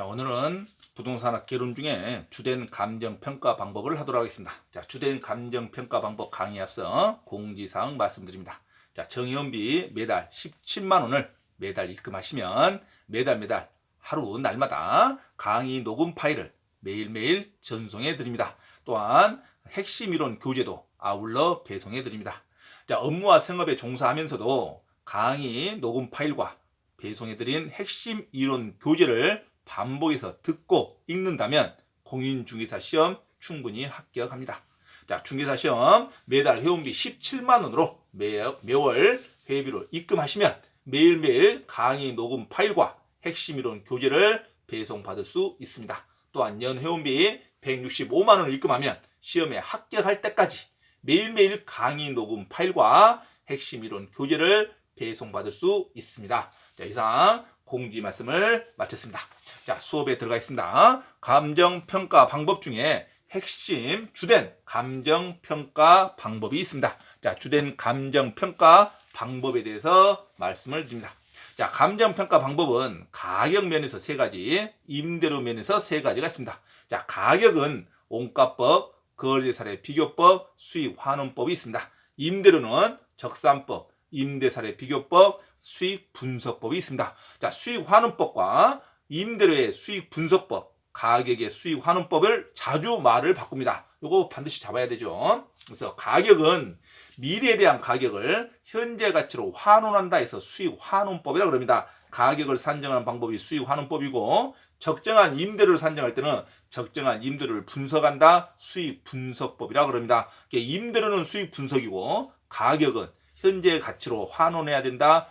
자, 오늘은 부동산학 개론 중에 주된 감정 평가 방법을 하도록 하겠습니다. 자, 주된 감정 평가 방법 강의 앞서 공지사항 말씀드립니다. 자, 정의원비 매달 17만 원을 매달 입금하시면 매달 매달 하루 날마다 강의 녹음 파일을 매일매일 전송해 드립니다. 또한 핵심 이론 교재도 아울러 배송해 드립니다. 자, 업무와 생업에 종사하면서도 강의 녹음 파일과 배송해 드린 핵심 이론 교재를 반복해서 듣고 읽는다면 공인중개사 시험 충분히 합격합니다. 자, 중개사 시험 매달 회원비 17만 원으로 매, 매월 회비로 입금하시면 매일매일 강의 녹음 파일과 핵심 이론 교재를 배송받을 수 있습니다. 또한 연 회원비 165만 원을 입금하면 시험에 합격할 때까지 매일매일 강의 녹음 파일과 핵심 이론 교재를 배송받을 수 있습니다. 자, 이상 공지 말씀을 마쳤습니다. 자, 수업에 들어가겠습니다. 감정 평가 방법 중에 핵심 주된 감정 평가 방법이 있습니다. 자, 주된 감정 평가 방법에 대해서 말씀을 드립니다. 자, 감정 평가 방법은 가격 면에서 세 가지, 임대료 면에서 세 가지가 있습니다. 자, 가격은 온가법, 거래사례 비교법, 수익 환원법이 있습니다. 임대료는 적산법, 임대사례 비교법, 수익 분석법이 있습니다. 자, 수익 환원법과 임대료의 수익 분석법, 가격의 수익 환원법을 자주 말을 바꿉니다. 이거 반드시 잡아야 되죠. 그래서 가격은 미래에 대한 가격을 현재 가치로 환원한다 해서 수익 환원법이라 고 그럽니다. 가격을 산정하는 방법이 수익 환원법이고 적정한 임대료를 산정할 때는 적정한 임대료를 분석한다 수익 분석법이라 고 그럽니다. 임대료는 수익 분석이고 가격은 현재 가치로 환원해야 된다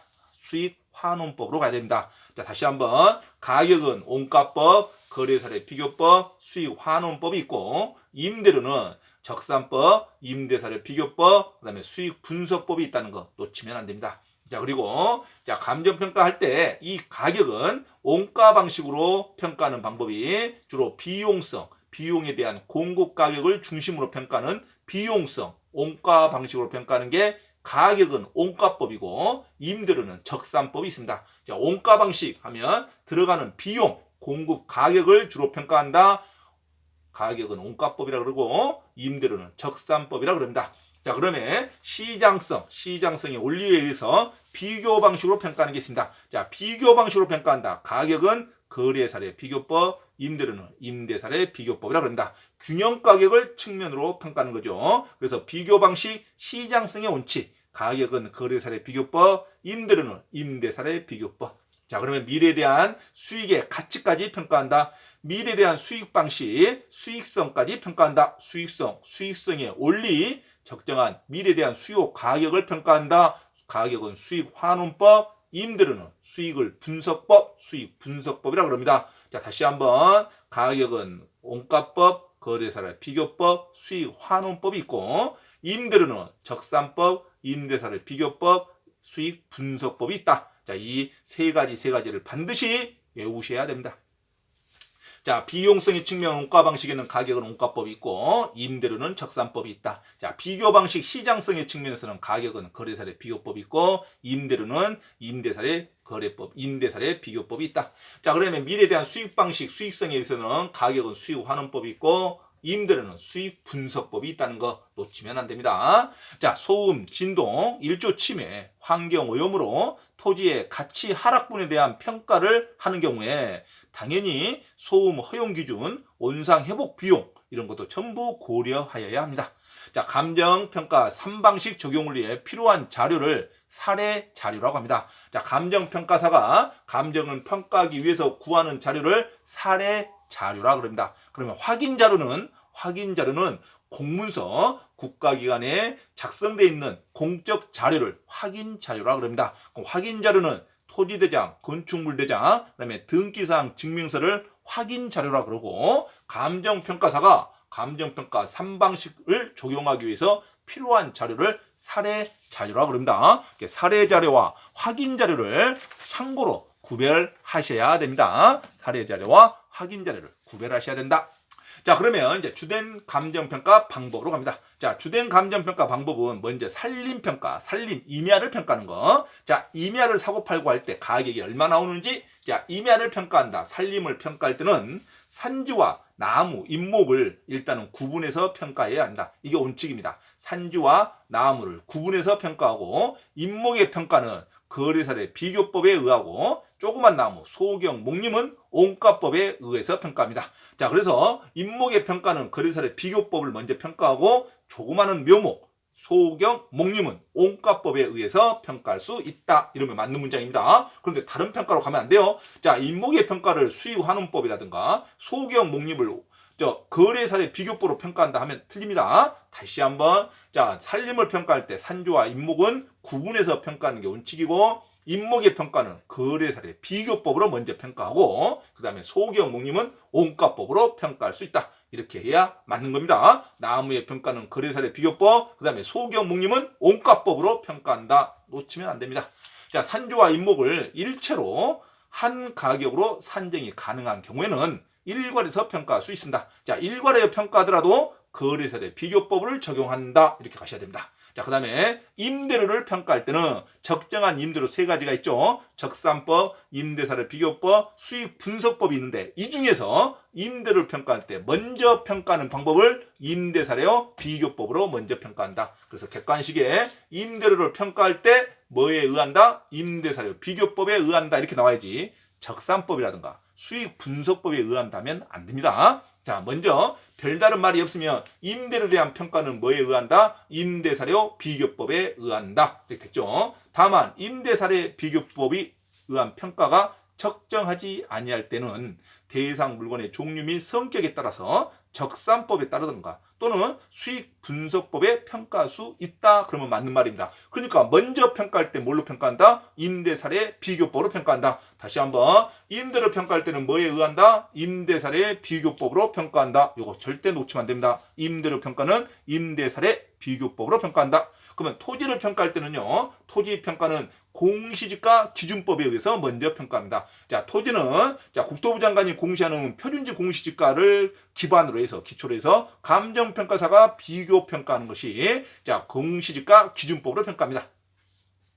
수익 환원법으로 가야 됩니다. 자, 다시 한번 가격은 온가법, 거래사례 비교법, 수익 환원법이 있고 임대료는 적산법, 임대사례 비교법, 그다음에 수익 분석법이 있다는 거 놓치면 안 됩니다. 자, 그리고 자, 감정 평가할 때 이 가격은 원가 방식으로 평가하는 방법이 주로 비용성, 비용에 대한 공급 가격을 중심으로 평가하는 비용성, 원가 방식으로 평가하는 게 가격은 온가법이고 임대료는 적산법이 있습니다. 자, 온가 방식 하면 들어가는 비용, 공급 가격을 주로 평가한다. 가격은 온가법이라 그러고 임대료는 적산법이라 그럽니다. 자, 그러면 시장성, 시장성의 원리에 의해서 비교 방식으로 평가하는 게 있습니다. 자, 비교 방식으로 평가한다. 가격은 거래 사례 비교법, 임대료는 임대 사례 비교법이라 그럽니다. 균형 가격을 측면으로 평가하는 거죠. 그래서 비교 방식, 시장성의 원칙, 가격은 거래사례 비교법, 임대료는 임대사례 비교법. 자, 그러면 미래에 대한 수익의 가치까지 평가한다. 미래에 대한 수익 방식, 수익성까지 평가한다. 수익성, 수익성의 원리, 적정한 미래에 대한 수요 가격을 평가한다. 가격은 수익 환원법, 임대료는 수익을 분석법, 수익 분석법이라 그럽니다. 자, 다시 한번 가격은 원가법, 거래사례 비교법, 수익 환원법이 있고 임대료는 적산법, 임대사례 비교법, 수익 분석법이 있다. 자, 이 세 가지 세 가지를 반드시 외우셔야 됩니다. 자, 비용성의 측면 원가 방식에는 가격은 원가법이 있고 임대료는 적산법이 있다. 자, 비교 방식 시장성의 측면에서는 가격은 거래사례 비교법이 있고 임대료는 임대사례 거래법, 임대사례 비교법이 있다. 자, 그러면 미래에 대한 수익 방식, 수익성에 의해서는 가격은 수익 환원법이 있고 임대료는 수익 분석법이 있다는 거 놓치면 안 됩니다. 자, 소음, 진동, 일조 침해, 환경 오염으로 토지의 가치 하락분에 대한 평가를 하는 경우에 당연히 소음 허용 기준, 원상 회복 비용 이런 것도 전부 고려하여야 합니다. 자, 감정 평가 3방식 적용을 위해 필요한 자료를 사례 자료라고 합니다. 자, 감정 평가사가 감정을 평가하기 위해서 구하는 자료를 사례 자료라 그럽니다. 그러면 확인 자료는 확인 자료는 공문서 국가기관에 작성되어 있는 공적 자료를 확인 자료라 그럽니다. 그럼 확인 자료는 토지대장, 건축물대장, 그다음에 등기사항 증명서를 확인 자료라 그러고 감정평가사가 감정평가 3방식을 적용하기 위해서 필요한 자료를 사례 자료라 그럽니다. 사례 자료와 확인 자료를 참고로 구별하셔야 됩니다. 사례 자료와 확인 자료를 구별하셔야 된다. 자, 그러면 이제 주된 감정평가 방법으로 갑니다. 자, 주된 감정평가 방법은 먼저 살림평가, 살림, 임야를 평가하는 거. 자, 임야를 사고 팔고 할 때 가격이 얼마 나오는지, 자, 임야를 평가한다. 살림을 평가할 때는 산지와 나무, 잎목을 일단은 구분해서 평가해야 한다. 이게 원칙입니다. 산지와 나무를 구분해서 평가하고, 잎목의 평가는 거래사례 비교법에 의하고, 조그만 나무, 소경, 목림은 온가법에 의해서 평가합니다. 자, 그래서 잎목의 평가는 거래사례 비교법을 먼저 평가하고 조그마한 묘목, 소경, 목림은 온가법에 의해서 평가할 수 있다. 이러면 맞는 문장입니다. 그런데 다른 평가로 가면 안 돼요. 자, 잎목의 평가를 수익환원법이라든가 소경, 목림을 저 거래사례 비교법으로 평가한다 하면 틀립니다. 다시 한번 자 살림을 평가할 때 산조와 잎목은 구분해서 평가하는 게 원칙이고 잎목의 평가는 거래사례 비교법으로 먼저 평가하고 그 다음에 소경 목림은 온가법으로 평가할 수 있다. 이렇게 해야 맞는 겁니다. 나무의 평가는 거래사례 비교법, 그 다음에 소경 목림은 온가법으로 평가한다. 놓치면 안 됩니다. 자, 산조와 잎목을 일체로 한 가격으로 산정이 가능한 경우에는 일괄에서 평가할 수 있습니다. 자, 일괄에 평가하더라도 거래사례 비교법을 적용한다. 이렇게 가셔야 됩니다. 자, 그 다음에 임대료를 평가할 때는 적정한 임대료 세 가지가 있죠. 적산법, 임대사례 비교법, 수익 분석법이 있는데 이 중에서 임대료를 평가할 때 먼저 평가하는 방법을 임대사례 비교법으로 먼저 평가한다. 그래서 객관식에 임대료를 평가할 때 뭐에 의한다? 임대사례 비교법에 의한다. 이렇게 나와야지. 적산법이라든가 수익 분석법에 의한다면 안 됩니다. 자, 먼저 별다른 말이 없으면 임대료에 대한 평가는 뭐에 의한다? 임대사료 비교법에 의한다. 이렇게 됐죠. 다만 임대사례 비교법이 의한 평가가 적정하지 아니할 때는 대상 물건의 종류 및 성격에 따라서 적산법에 따르든가 또는 수익 분석법에 평가할 수 있다. 그러면 맞는 말입니다. 그러니까 먼저 평가할 때 뭘로 평가한다? 임대사례 비교법으로 평가한다. 다시 한번 임대료 평가할 때는 뭐에 의한다? 임대사례 비교법으로 평가한다. 이거 절대 놓치면 안 됩니다. 임대료 평가는 임대사례 비교법으로 평가한다. 그러면 토지를 평가할 때는요. 토지 평가는 공시지가 기준법에 의해서 먼저 평가합니다. 자, 토지는 자, 국토부 장관이 공시하는 표준지 공시지가를 기반으로 해서 기초로 해서 감정 평가사가 비교 평가하는 것이 자, 공시지가 기준법으로 평가합니다.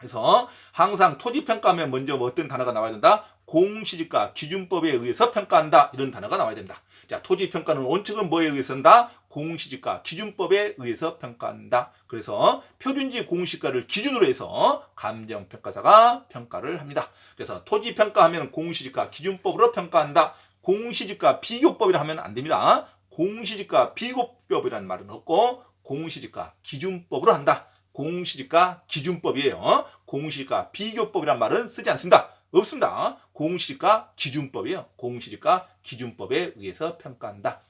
그래서 항상 토지 평가하면 먼저 뭐 어떤 단어가 나와야 된다? 공시지가 기준법에 의해서 평가한다. 이런 단어가 나와야 됩니다. 자, 토지 평가는 원칙은 뭐에 의해서 한다? 공시지가 기준법에 의해서 평가한다. 그래서 표준지 공시가를 기준으로 해서 감정평가사가 평가를 합니다. 그래서 토지 평가하면 공시지가 기준법으로 평가한다. 공시지가 비교법이라 하면 안 됩니다. 공시지가 비교법이라는 말은 없고 공시지가 기준법으로 한다. 공시지가 기준법이에요. 공시지가 비교법이란 말은 쓰지 않습니다. 없습니다. 공시지가 기준법이에요. 공시지가 기준법에 의해서 평가한다.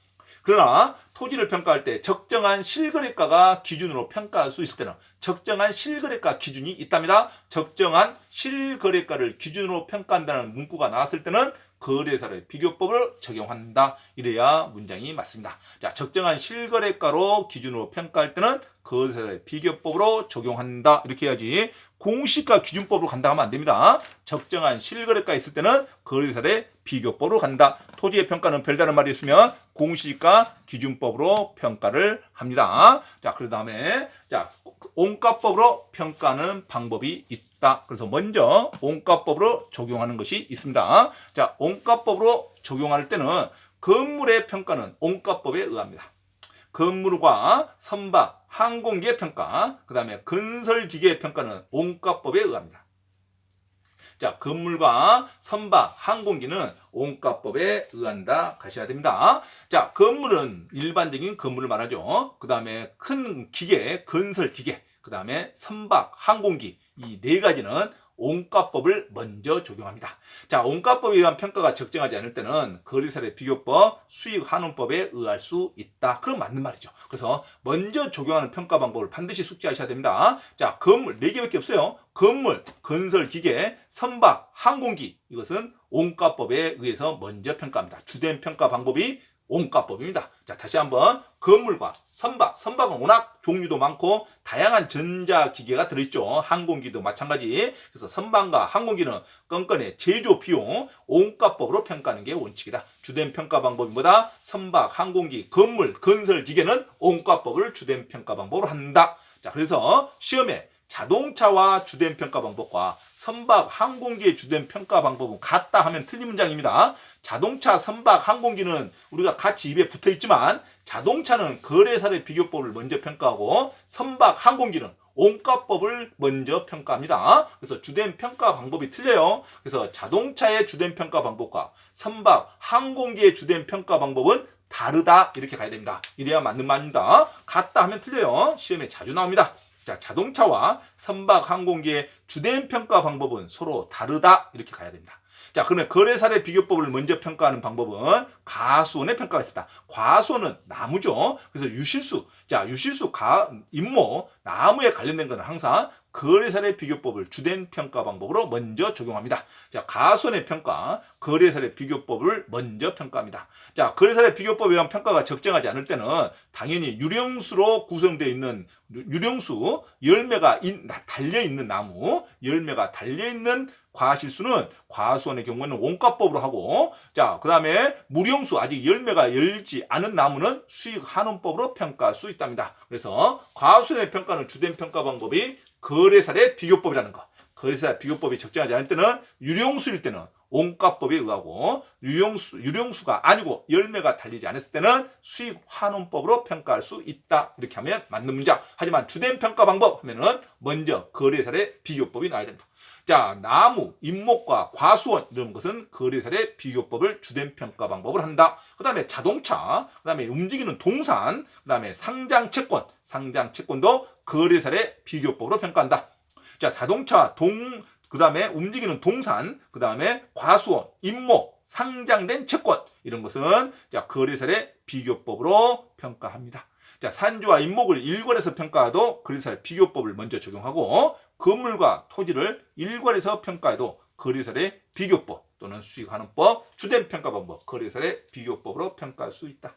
그러나 토지를 평가할 때 적정한 실거래가가 기준으로 평가할 수 있을 때는 적정한 실거래가 기준이 있답니다. 적정한 실거래가를 기준으로 평가한다는 문구가 나왔을 때는 거래사례 비교법을 적용한다. 이래야 문장이 맞습니다. 자, 적정한 실거래가로 기준으로 평가할 때는 거래사례 비교법으로 적용한다. 이렇게 해야지. 공시가 기준법으로 간다 하면 안 됩니다. 적정한 실거래가 있을 때는 거래사례 비교법으로 간다. 토지의 평가는 별다른 말이 있으면 공시가 기준법으로 평가를 합니다. 자, 그 다음에 자, 온가법으로 평가하는 방법이 있 다. 그래서 먼저 온가법으로 적용하는 것이 있습니다. 자, 온가법으로 적용할 때는 건물의 평가는 온가법에 의합니다. 건물과 선박, 항공기의 평가, 그 다음에 건설기계의 평가는 온가법에 의합니다. 자, 건물과 선박, 항공기는 온가법에 의한다 가셔야 됩니다. 자, 건물은 일반적인 건물을 말하죠. 그 다음에 큰 기계, 건설 기계, 그 다음에 선박, 항공기 이 네 가지는 온가법을 먼저 적용합니다. 자, 온가법에 의한 평가가 적정하지 않을 때는 거래사례 비교법, 수익환원법에 의할 수 있다. 그건 맞는 말이죠. 그래서 먼저 적용하는 평가 방법을 반드시 숙지하셔야 됩니다. 자, 건물 네 개밖에 없어요. 건물, 건설 기계, 선박, 항공기 이것은 온가법에 의해서 먼저 평가합니다. 주된 평가 방법이 원가법입니다. 자, 다시 한번 건물과 선박, 선박은 워낙 종류도 많고 다양한 전자기계가 들어있죠. 항공기도 마찬가지. 그래서 선박과 항공기는 건건의 제조 비용 원가법으로 평가하는 게 원칙이다. 주된 평가 방법이 뭐다? 선박, 항공기, 건물, 건설 기계는 원가법을 주된 평가 방법으로 한다. 자, 그래서 시험에 자동차와 주된 평가 방법과 선박, 항공기의 주된 평가 방법은 같다 하면 틀린 문장입니다. 자동차, 선박, 항공기는 우리가 같이 입에 붙어 있지만 자동차는 거래사의 비교법을 먼저 평가하고 선박, 항공기는 원가법을 먼저 평가합니다. 그래서 주된 평가 방법이 틀려요. 그래서 자동차의 주된 평가 방법과 선박, 항공기의 주된 평가 방법은 다르다 이렇게 가야 됩니다. 이래야 맞는 말입니다. 같다 하면 틀려요. 시험에 자주 나옵니다. 자, 자동차와 선박 항공기의 주된 평가 방법은 서로 다르다 이렇게 가야 됩니다. 자, 그러면 거래사례 비교법을 먼저 평가하는 방법은 가수원의 평가가 있습니다. 과수원은 나무죠. 그래서 유실수, 자, 유실수, 가, 임모, 나무에 관련된 것은 항상 거래사례 비교법을 주된 평가 방법으로 먼저 적용합니다. 자, 가수원의 평가, 거래사례 비교법을 먼저 평가합니다. 자, 거래사례 비교법에 의한 평가가 적정하지 않을 때는 당연히 유령수로 구성되어 있는 유령수 열매가 달려 있는 나무, 열매가 달려 있는 과실수는 과수원의 경우에는 원가법으로 하고 자, 그 다음에 무령수 아직 열매가 열지 않은 나무는 수익 한원법으로 평가할 수 있답니다. 그래서 과수원의 평가는 주된 평가 방법이 거래사례 비교법이라는 거. 거래사 비교법이 적정하지 않을 때는 유령수일 때는 원가법에 의하고 유령수, 유령수가 아니고 열매가 달리지 않았을 때는 수익 환원법으로 평가할 수 있다. 이렇게 하면 맞는 문장. 하지만 주된 평가 방법 하면은 먼저 거래사례 비교법이 나와야 됩니다. 자, 나무, 잎목과 과수원 이런 것은 거래사례 비교법을 주된 평가 방법을 한다. 그 다음에 자동차, 그 다음에 움직이는 동산, 그 다음에 상장 채권, 상장 채권도 거래사례 비교법으로 평가한다. 자, 자동차, 동, 그 다음에 움직이는 동산, 그 다음에 과수원, 임목, 상장된 채권 이런 것은 자 거래사례 비교법으로 평가합니다. 자 산주와 임목을 일괄해서 평가해도 거래사례 비교법을 먼저 적용하고 건물과 토지를 일괄해서 평가해도 거래사례 비교법 또는 수익하는 법, 주된 평가 방법, 거래사례 비교법으로 평가할 수 있다.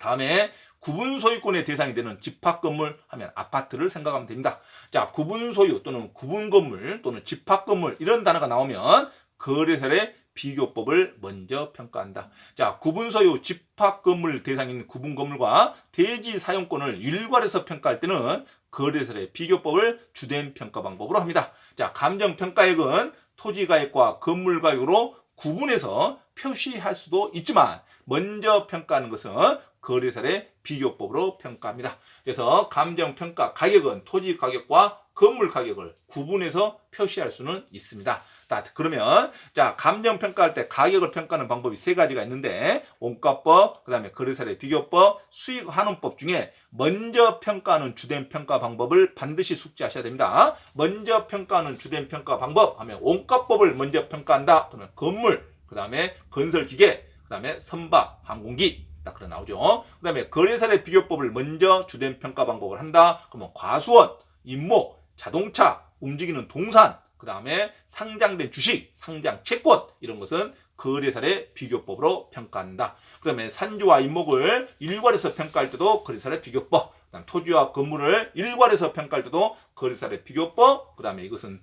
다음에 구분 소유권의 대상이 되는 집합 건물 하면 아파트를 생각하면 됩니다. 자, 구분 소유 또는 구분 건물 또는 집합 건물 이런 단어가 나오면 거래설의 비교법을 먼저 평가한다. 자, 구분 소유 집합 건물 대상인 구분 건물과 대지 사용권을 일괄해서 평가할 때는 거래설의 비교법을 주된 평가 방법으로 합니다. 자, 감정 평가액은 토지 가액과 건물 가액으로 구분해서 표시할 수도 있지만 먼저 평가하는 것은 거래사례 비교법으로 평가합니다. 그래서 감정평가 가격은 토지 가격과 건물 가격을 구분해서 표시할 수는 있습니다. 자, 그러면 자 감정 평가할 때 가격을 평가하는 방법이 세 가지가 있는데 원가법, 그다음에 거래사례 비교법, 수익 환원법 중에 먼저 평가하는 주된 평가 방법을 반드시 숙지하셔야 됩니다. 먼저 평가하는 주된 평가 방법 하면 원가법을 먼저 평가한다. 그러면 건물, 그다음에 건설 기계, 그다음에 선박, 항공기 딱 그래 나오죠. 그 다음에 거래사례 비교법을 먼저 주된 평가 방법을 한다. 그러면 과수원, 임목, 자동차, 움직이는 동산, 그 다음에 상장된 주식, 상장 채권 이런 것은 거래사례 비교법으로 평가한다. 그 다음에 산주와 임목을 일괄해서 평가할 때도 거래사례 비교법, 그다음 토지와 건물을 일괄해서 평가할 때도 거래사례 비교법, 그 다음에 이것은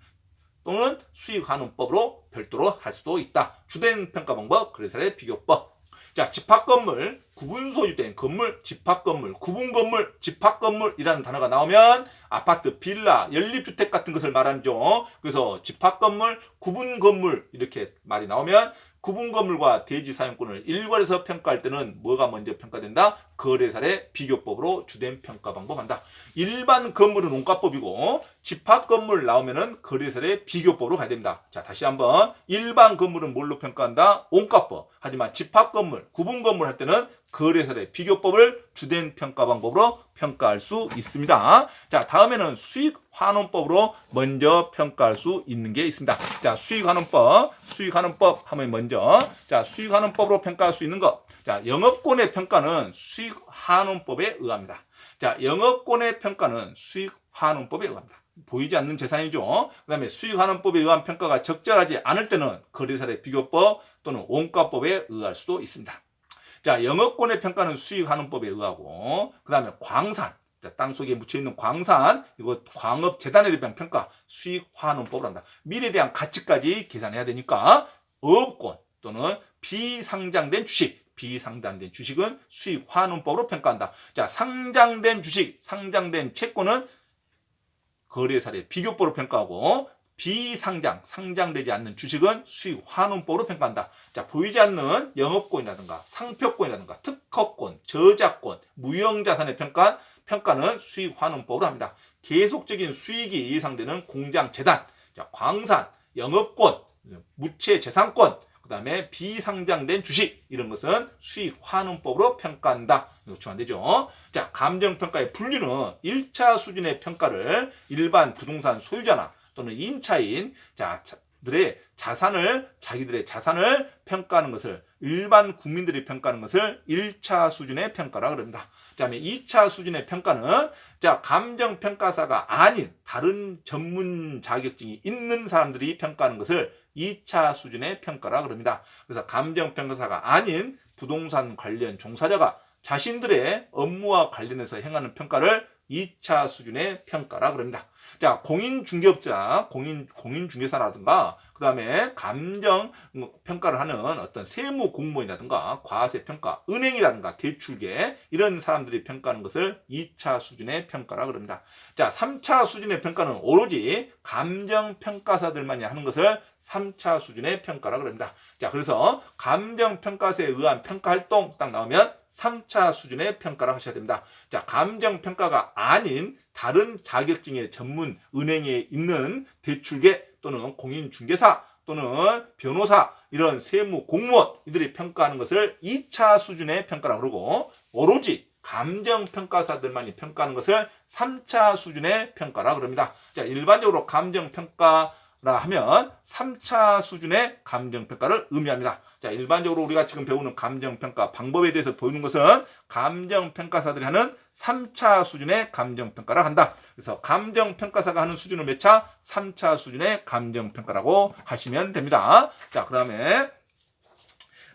또는 수익환원법으로 별도로 할 수도 있다. 주된 평가 방법, 거래사례 비교법. 자, 집합 건물, 구분 소유된 건물, 집합 건물, 구분 건물, 집합 건물이라는 단어가 나오면 아파트, 빌라, 연립주택 같은 것을 말하죠. 그래서 집합 건물, 구분 건물 이렇게 말이 나오면 구분 건물과 대지 사용권을 일괄해서 평가할 때는 뭐가 먼저 평가된다? 거래사례 비교법으로 주된 평가 방법 한다. 일반 건물은 원가법이고 집합 건물 나오면은 거래사례 비교법으로 가야 됩니다. 자, 다시 한번 일반 건물은 뭘로 평가한다? 원가법. 하지만 집합 건물, 구분 건물 할 때는 거래사례 비교법을 주된 평가 방법으로 평가할 수 있습니다. 자, 다음에는 수익 환원법으로 먼저 평가할 수 있는 게 있습니다. 자, 수익 환원법, 수익 환원법 하면 먼저 자, 수익 환원법으로 평가할 수 있는 것. 자, 영업권의 평가는 수익 환원법에 의합니다. 자, 영업권의 평가는 수익 환원법에 의합니다. 보이지 않는 재산이죠. 그 다음에 수익환원법에 의한 평가가 적절하지 않을 때는 거래사례 비교법 또는 원가법에 의할 수도 있습니다. 자, 영업권의 평가는 수익환원법에 의하고 그 다음에 광산 자, 땅 속에 묻혀 있는 광산 이거 광업 재단에 대한 평가 수익환원법을 한다. 미래에 대한 가치까지 계산해야 되니까 업권 또는 비상장된 주식 비상장된 주식은 수익환원법으로 평가한다. 자, 상장된 주식, 상장된 채권은 거래 사례 비교법으로 평가하고 비상장, 상장되지 않는 주식은 수익 환원법으로 평가한다. 자, 보이지 않는 영업권이라든가 상표권이라든가 특허권, 저작권, 무형자산의 평가, 평가는 수익 환원법으로 합니다. 계속적인 수익이 예상되는 공장 재단, 자, 광산, 영업권, 무채 재산권, 그 다음에 비상장된 주식 이런 것은 수익 환원법으로 평가한다. 이거 안 되죠. 자, 감정평가의 분류는 1차 수준의 평가를 일반 부동산 소유자나 또는 임차인 자, 들의 자산을 자기들의 자산을 평가하는 것을 일반 국민들이 평가하는 것을 1차 수준의 평가라 그럽니다. 그다음에 2차 수준의 평가는 자, 감정 평가사가 아닌 다른 전문 자격증이 있는 사람들이 평가하는 것을 2차 수준의 평가라 그럽니다. 그래서 감정 평가사가 아닌 부동산 관련 종사자가 자신들의 업무와 관련해서 행하는 평가를 2차 수준의 평가라 그럽니다. 자, 공인 중개업자, 공인, 공인 중개사라든가, 그 다음에 감정 평가를 하는 어떤 세무 공무원이라든가, 과세 평가, 은행이라든가, 대출계, 이런 사람들이 평가하는 것을 2차 수준의 평가라 그럽니다. 자, 3차 수준의 평가는 오로지 감정 평가사들만이 하는 것을 3차 수준의 평가라 그럽니다. 자, 그래서 감정 평가사에 의한 평가 활동 딱 나오면 3차 수준의 평가를 하셔야 됩니다. 자, 감정 평가가 아닌 다른 자격증의 전문 은행에 있는 대출계 또는 공인중개사 또는 변호사 이런 세무 공무원 이들이 평가하는 것을 2차 수준의 평가라고 그러고 오로지 감정 평가사들만이 평가하는 것을 3차 수준의 평가라 그럽니다. 자, 일반적으로 감정 평가 라 하면 3차 수준의 감정평가를 의미합니다. 자, 일반적으로 우리가 지금 배우는 감정평가 방법에 대해서 보이는 것은 감정평가사들이 하는 3차 수준의 감정평가를 한다. 그래서 감정평가사가 하는 수준은 몇 차? 3차 수준의 감정평가라고 하시면 됩니다. 자, 그 다음에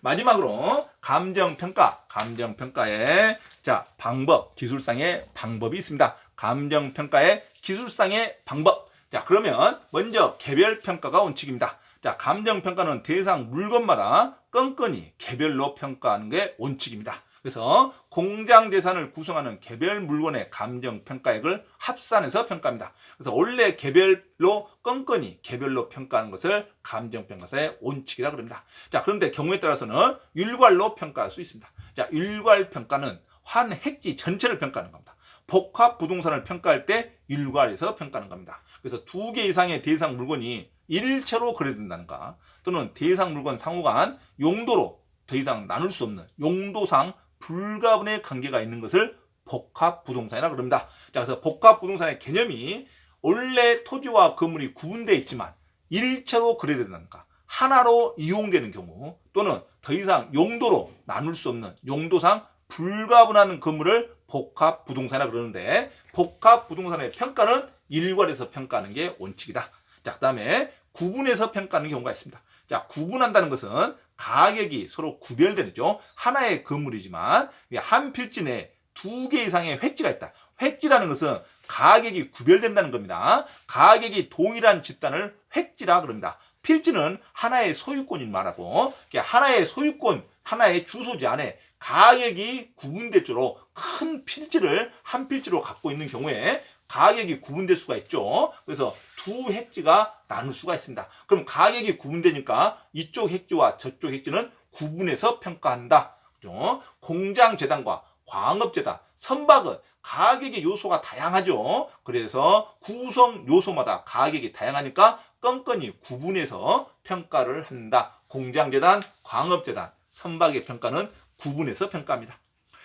마지막으로 감정평가, 감정평가의 자, 방법, 기술상의 방법이 있습니다. 감정평가의 기술상의 방법. 자, 그러면 먼저 개별 평가가 원칙입니다. 자, 감정 평가는 대상 물건마다 끈끈이 개별로 평가하는 게 원칙입니다. 그래서 공장 재산을 구성하는 개별 물건의 감정 평가액을 합산해서 평가합니다. 그래서 원래 개별로 끈끈이 개별로 평가하는 것을 감정 평가사의 원칙이라 그럽니다. 자, 그런데 경우에 따라서는 일괄로 평가할 수 있습니다. 자, 일괄 평가는 환 핵지 전체를 평가하는 겁니다. 복합 부동산을 평가할 때 일괄해서 평가하는 겁니다. 그래서 두 개 이상의 대상 물건이 일체로 거래된다는가 또는 대상 물건 상호간 용도로 더 이상 나눌 수 없는 용도상 불가분의 관계가 있는 것을 복합 부동산이라 그럽니다. 자, 그래서 복합 부동산의 개념이 원래 토지와 건물이 구분되어 있지만 일체로 거래된다는가 하나로 이용되는 경우 또는 더 이상 용도로 나눌 수 없는 용도상 불가분한 건물을 복합 부동산이라 그러는데 복합 부동산의 평가는 일괄해서 평가하는 게 원칙이다. 자, 그 다음에 구분해서 평가하는 경우가 있습니다. 자, 구분한다는 것은 가격이 서로 구별되죠. 하나의 건물이지만 한 필지 내에 두 개 이상의 획지가 있다. 획지라는 것은 가격이 구별된다는 겁니다. 가격이 동일한 집단을 획지라 그럽니다. 필지는 하나의 소유권인 말하고 하나의 소유권, 하나의 주소지 안에 가격이 구분될 줄로큰 필지를 한 필지로 갖고 있는 경우에 가격이 구분될 수가 있죠. 그래서 두 획지가 나눌 수가 있습니다. 그럼 가격이 구분되니까 이쪽 획지와 저쪽 획지는 구분해서 평가한다. 그죠? 공장 재단과 광업 재단, 선박은 가격의 요소가 다양하죠. 그래서 구성 요소마다 가격이 다양하니까 끈끈이 구분해서 평가를 한다. 공장 재단, 광업 재단, 선박의 평가는 구분해서 평가합니다.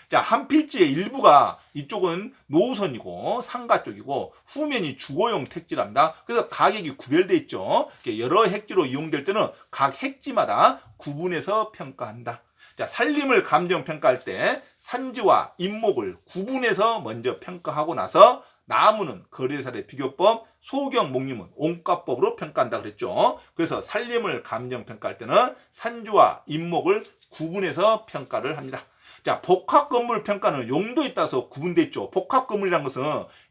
자, 한 필지의 일부가 이쪽은 노선이고 상가 쪽이고 후면이 주거용 택지랍니다. 그래서 가격이 구별돼 있죠. 여러 핵지로 이용될 때는 각 핵지마다 구분해서 평가한다. 자, 산림을 감정 평가할 때 산지와 임목을 구분해서 먼저 평가하고 나서 나무는 거래사례 비교법, 소경 목림은 온가법으로 평가한다 그랬죠. 그래서 산림을 감정 평가할 때는 산주와 임목을 구분해서 평가를 합니다. 자, 복합 건물 평가는 용도에 따라서 구분돼 있죠. 복합 건물이란 것은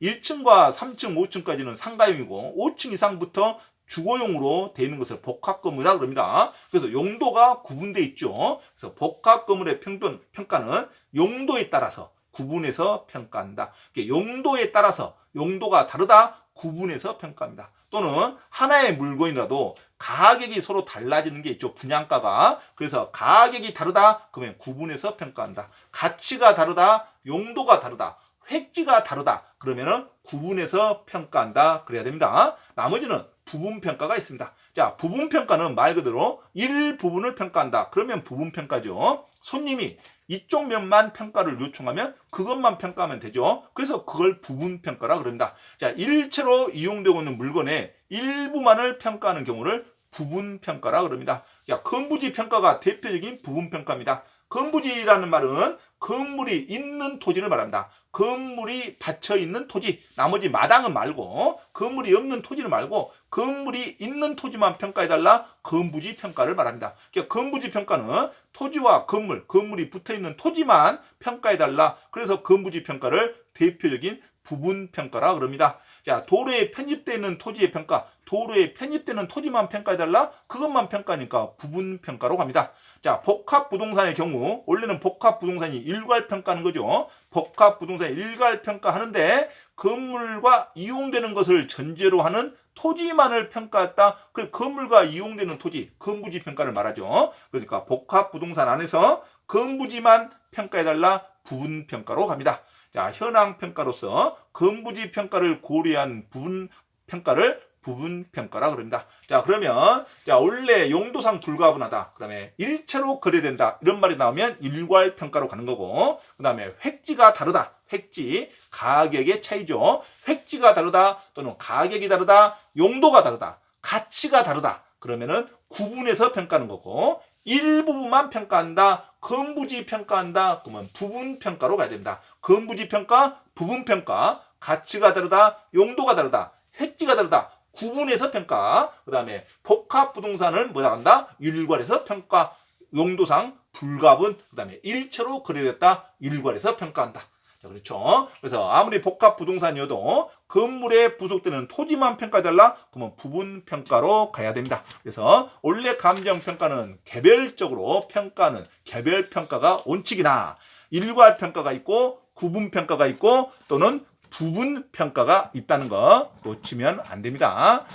1층과 3층, 5층까지는 상가용이고 5층 이상부터 주거용으로 되어 있는 것을 복합 건물이라고 그럽니다. 그래서 용도가 구분돼 있죠. 그래서 복합 건물의 평균 평가는 용도에 따라서 구분해서 평가한다. 용도에 따라서 용도가 다르다 구분해서 평가합니다. 또는 하나의 물건이라도 가격이 서로 달라지는 게 있죠. 분양가가. 그래서 가격이 다르다 그러면 구분해서 평가한다. 가치가 다르다 용도가 다르다. 획지가 다르다. 그러면은 구분해서 평가한다. 그래야 됩니다. 나머지는 부분 평가가 있습니다. 자, 부분 평가는 말 그대로 일부분을 평가한다. 그러면 부분 평가죠. 손님이 이쪽 면만 평가를 요청하면 그것만 평가하면 되죠. 그래서 그걸 부분 평가라 그럽니다. 자, 일체로 이용되고 있는 물건의 일부만을 평가하는 경우를 부분 평가라 그럽니다. 야, 건부지 평가가 대표적인 부분 평가입니다. 건부지라는 말은 건물이 있는 토지를 말합니다. 건물이 받쳐 있는 토지, 나머지 마당은 말고 건물이 없는 토지를 말고 건물이 있는 토지만 평가해 달라 건부지 평가를 말합니다. 그러니까 건부지 평가는 토지와 건물, 건물이 붙어 있는 토지만 평가해 달라. 그래서 건부지 평가를 대표적인 부분 평가라 그럽니다. 자, 도로에 편입되어 있는 토지의 평가, 도로에 편입되는 토지만 평가해달라? 그것만 평가니까 부분 평가로 갑니다. 자, 복합 부동산의 경우, 원래는 복합 부동산이 일괄 평가하는 거죠. 복합 부동산 일괄 평가하는데, 건물과 이용되는 것을 전제로 하는 토지만을 평가했다. 그 건물과 이용되는 토지, 건부지 평가를 말하죠. 그러니까 복합 부동산 안에서 건부지만 평가해달라 부분 평가로 갑니다. 자, 현황 평가로서 건부지 평가를 고려한 부분 평가를 부분 평가라 그럽니다. 자, 그러면 자, 원래 용도상 불가분하다. 그다음에 일체로 거래된다. 이런 말이 나오면 일괄 평가로 가는 거고. 그다음에 획지가 다르다. 획지, 가격의 차이죠. 획지가 다르다 또는 가격이 다르다, 용도가 다르다, 가치가 다르다. 그러면은 구분해서 평가하는 거고 일부분만 평가한다. 건부지 평가한다. 그러면 부분 평가로 가야 됩니다. 건부지 평가, 부분 평가, 가치가 다르다, 용도가 다르다, 획지가 다르다. 구분해서 평가. 그다음에 복합 부동산은 뭐라 한다? 일괄해서 평가. 용도상 불가분. 그다음에 일체로 거래됐다. 일괄해서 평가한다. 자, 그렇죠. 그래서 아무리 복합 부동산이어도 건물에 부속되는 토지만 평가해달라? 그러면 부분 평가로 가야 됩니다. 그래서 원래 감정 평가는 개별적으로 평가는 개별 평가가 원칙이나 일괄 평가가 있고 구분 평가가 있고 또는 부분 평가가 있다는 거 놓치면 안 됩니다.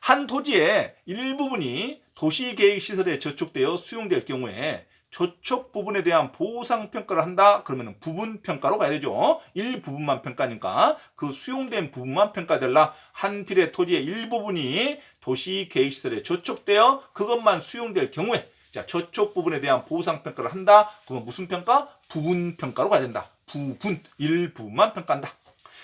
한 토지의 일부분이 도시계획시설에 저촉되어 수용될 경우에 저촉 부분에 대한 보상 평가를 한다. 그러면 부분 평가로 가야 되죠. 일부분만 평가니까 그 수용된 부분만 평가될라. 한 필의 토지의 일부분이 도시 계획 시설에 저촉되어 그것만 수용될 경우에 자 저촉 부분에 대한 보상 평가를 한다. 그러면 무슨 평가? 부분 평가로 가야 된다. 부분 일부분만 평가한다.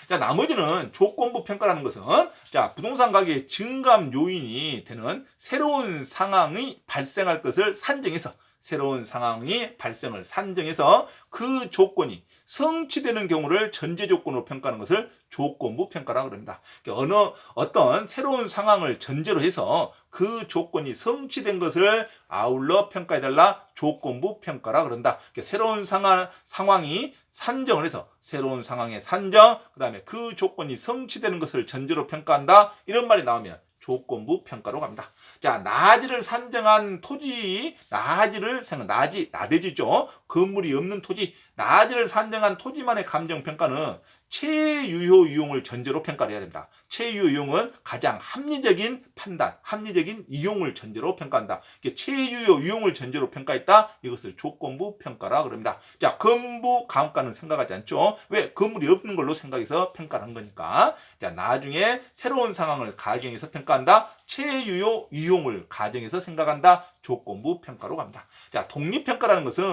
자, 나머지는 조건부 평가라는 것은 자, 부동산 가격의 증감 요인이 되는 새로운 상황이 발생할 것을 산정해서 새로운 상황이 발생을 산정해서 그 조건이 성취되는 경우를 전제 조건으로 평가하는 것을 조건부 평가라고 합니다. 그러니까 어느 어떤 새로운 상황을 전제로 해서 그 조건이 성취된 것을 아울러 평가해 달라 조건부 평가라 그런다. 그러니까 새로운 상황, 상황이 산정을 해서 새로운 상황의 산정, 그 다음에 그 조건이 성취되는 것을 전제로 평가한다. 이런 말이 나오면 조건부 평가로 갑니다. 자, 나지를 산정한 토지, 나지를 생각, 나지, 나대지죠. 건물이 없는 토지, 나지를 산정한 토지만의 감정 평가는 최유효 이용을 전제로 평가를 해야 됩니다. 최유효 이용은 가장 합리적인 판단, 합리적인 이용을 전제로 평가한다. 이게 최유효 이용을 전제로 평가했다. 이것을 조건부 평가라 그럽니다. 자, 건부 감가는 생각하지 않죠. 왜? 건물이 없는 걸로 생각해서 평가를 한 거니까. 자, 나중에 새로운 상황을 가정해서 평가한다. 최유효 이용을 가정해서 생각한다. 조건부 평가로 갑니다. 자, 독립평가라는 것은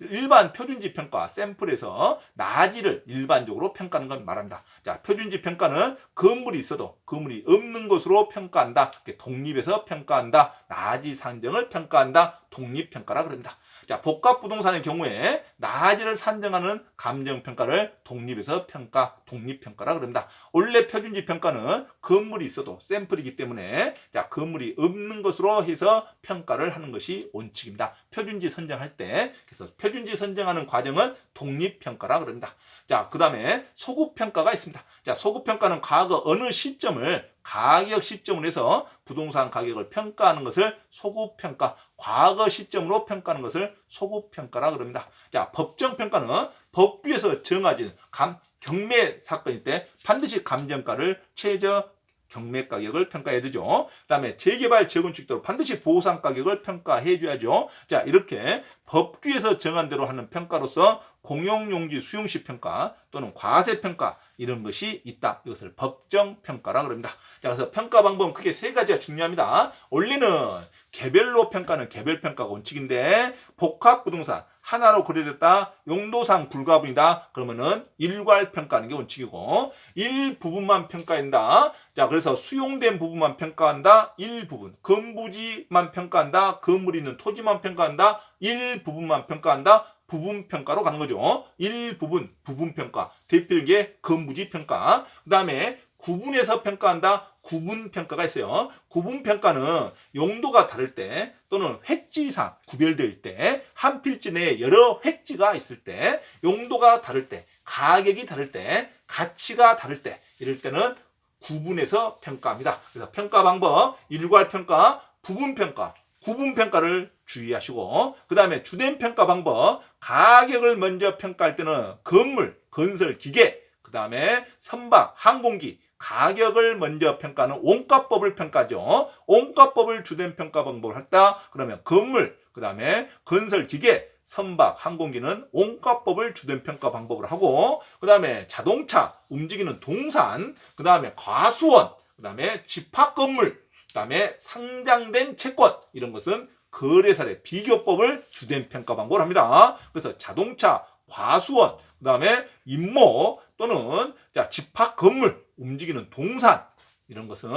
일반 표준지 평가, 샘플에서 나지를 일반적으로 평가하는 걸 말한다. 자, 표준지 평가는 건물이 있어도 건물이 없는 것으로 평가한다. 독립해서 평가한다. 나지 산정을 평가한다. 독립 평가라 그럽니다. 자, 복합 부동산의 경우에 나지를 산정하는 감정 평가를 독립해서 평가, 독립 평가라 그럽니다. 원래 표준지 평가는 건물이 있어도 샘플이기 때문에 자, 건물이 없는 것으로 해서 평가를 하는 하는 것이 원칙입니다. 표준지 선정할 때 그래서 표준지 선정하는 과정은 독립 평가라 그럽니다. 자, 그 다음에 소급 평가가 있습니다. 자, 소급 평가는 과거 어느 시점을 가격 시점으로 해서 부동산 가격을 평가하는 것을 소급 평가, 과거 시점으로 평가하는 것을 소급 평가라 그럽니다. 자, 법정 평가는 법규에서 정해진 감, 경매 사건일 때 반드시 감정가를 최저 경매 가격을 평가해야 되죠. 그다음에 재개발 재건축도 반드시 보상 가격을 평가해 줘야죠. 자, 이렇게 법규에서 정한 대로 하는 평가로서 공용용지 수용시 평가 또는 과세 평가 이런 것이 있다. 이것을 법정 평가라 그럽니다. 자, 그래서 평가 방법은 크게 세 가지가 중요합니다. 원리는 개별로 평가는 개별 평가가 원칙인데 복합 부동산 하나로 거래됐다. 용도상 불가분이다. 그러면은 일괄 평가하는 게 원칙이고 일부분만 평가한다. 자 그래서 수용된 부분만 평가한다. 일부분. 건부지만 평가한다. 건물 있는 토지만 평가한다. 일부분만 평가한다 부분 평가로 가는 거죠 일부분 부분 평가 게 건부지 평가 그 다음에 구분해서 평가한다. 구분 평가가 있어요. 구분 평가는 용도가 다를 때 또는 획지상 구별될 때 한 필지 내에 여러 획지가 있을 때 용도가 다를 때 가격이 다를 때 가치가 다를 때 이럴 때는 구분해서 평가합니다. 그래서 평가 방법 일괄 평가, 부분 평가, 구분 평가를 주의하시고 그 다음에 주된 평가 방법 가격을 먼저 평가할 때는 건물, 건설, 기계 그 다음에 선박, 항공기 가격을 먼저 평가하는 원가법을 평가죠. 원가법을 주된 평가 방법을 했다. 그러면 건물, 그 다음에 건설 기계, 선박, 항공기는 원가법을 주된 평가 방법으로 하고, 그 다음에 자동차, 움직이는 동산, 그 다음에 과수원, 그 다음에 집합 건물, 그 다음에 상장된 채권, 이런 것은 거래사례 비교법을 주된 평가 방법을 합니다. 그래서 자동차, 과수원, 그 다음에 임모 또는 자, 집합 건물, 움직이는 동산 이런 것은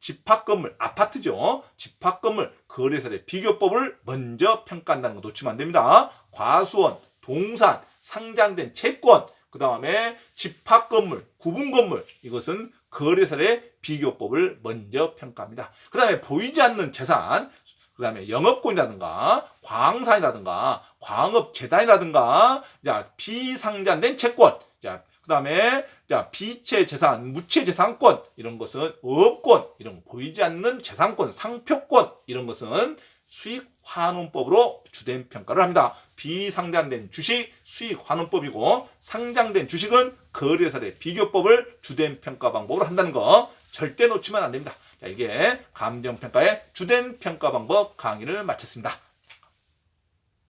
집합 건물, 아파트죠. 집합 건물, 거래사례 비교법을 먼저 평가한다는 거 놓치면 안 됩니다. 과수원, 동산, 상장된 채권, 그 다음에 집합 건물, 구분 건물 이것은 거래사례 비교법을 먼저 평가합니다. 그 다음에 보이지 않는 재산, 그 다음에 영업권이라든가 광산이라든가 광업재단이라든가 자 비상장된 채권 자 그 다음에 자 비체 재산, 무체 재산권 이런 것은 업권 이런 거 보이지 않는 재산권, 상표권 이런 것은 수익 환원법으로 주된 평가를 합니다. 비상장된 주식 수익 환원법이고 상장된 주식은 거래사례 비교법을 주된 평가 방법으로 한다는 거 절대 놓치면 안 됩니다. 자, 이게 감정평가의 주된 평가 방법 강의를 마쳤습니다.